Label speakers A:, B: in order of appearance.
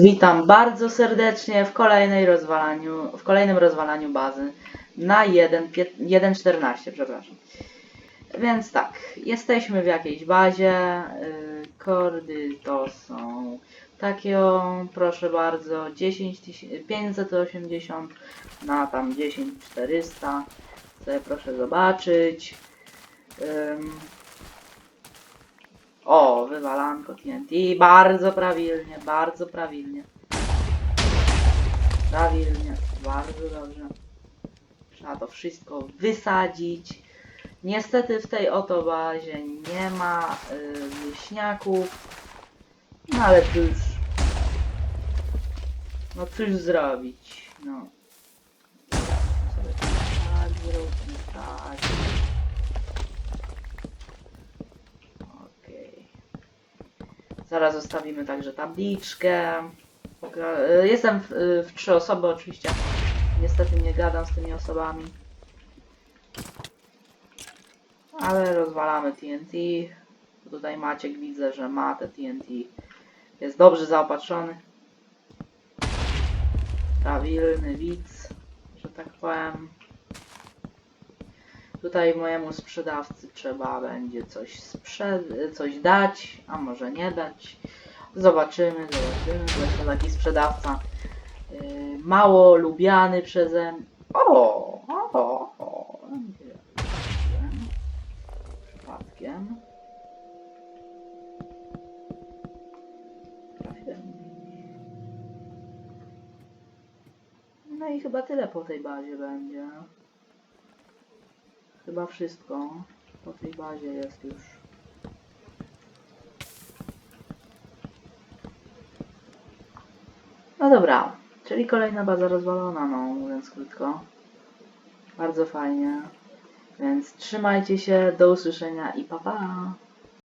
A: Witam bardzo serdecznie w kolejnej rozwalaniu, w kolejnym rozwalaniu bazy na 1, pie- 1.14, przepraszam. Więc tak, jesteśmy w jakiejś bazie, y, kordy to są takie, o, proszę bardzo, 10 tyś- 580 na tam 10400, sobie proszę zobaczyć. O, wywalanko TNT. Bardzo prawilnie, bardzo prawilnie. Prawilnie, bardzo dobrze. Trzeba to wszystko wysadzić. Niestety w tej oto bazie nie ma y. No ale cóż. No cóż zrobić. No. Sobie tak zróbmy, tak. Zaraz zostawimy także tabliczkę. Y, Jestem w, y, w trzy osoby oczywiście. Niestety nie gadam z tymi osobami. Ale rozwalamy TNT. Tutaj Maciek widzę, że ma te TNT. Jest dobrze zaopatrzony. Prawilny widz, że tak powiem. Tutaj mojemu sprzedawcy trzeba będzie coś, coś dać, a może nie dać. Zobaczymy, zobaczymy. To taki sprzedawca yy, mało lubiany przeze mnie. O, o, o. Gdzie? Przypadkiem. No i chyba tyle po tej bazie będzie. Chyba wszystko po tej bazie jest już. No dobra, czyli kolejna baza rozwalona, no mówiąc krótko. Bardzo fajnie. Więc trzymajcie się, do usłyszenia i pa pa!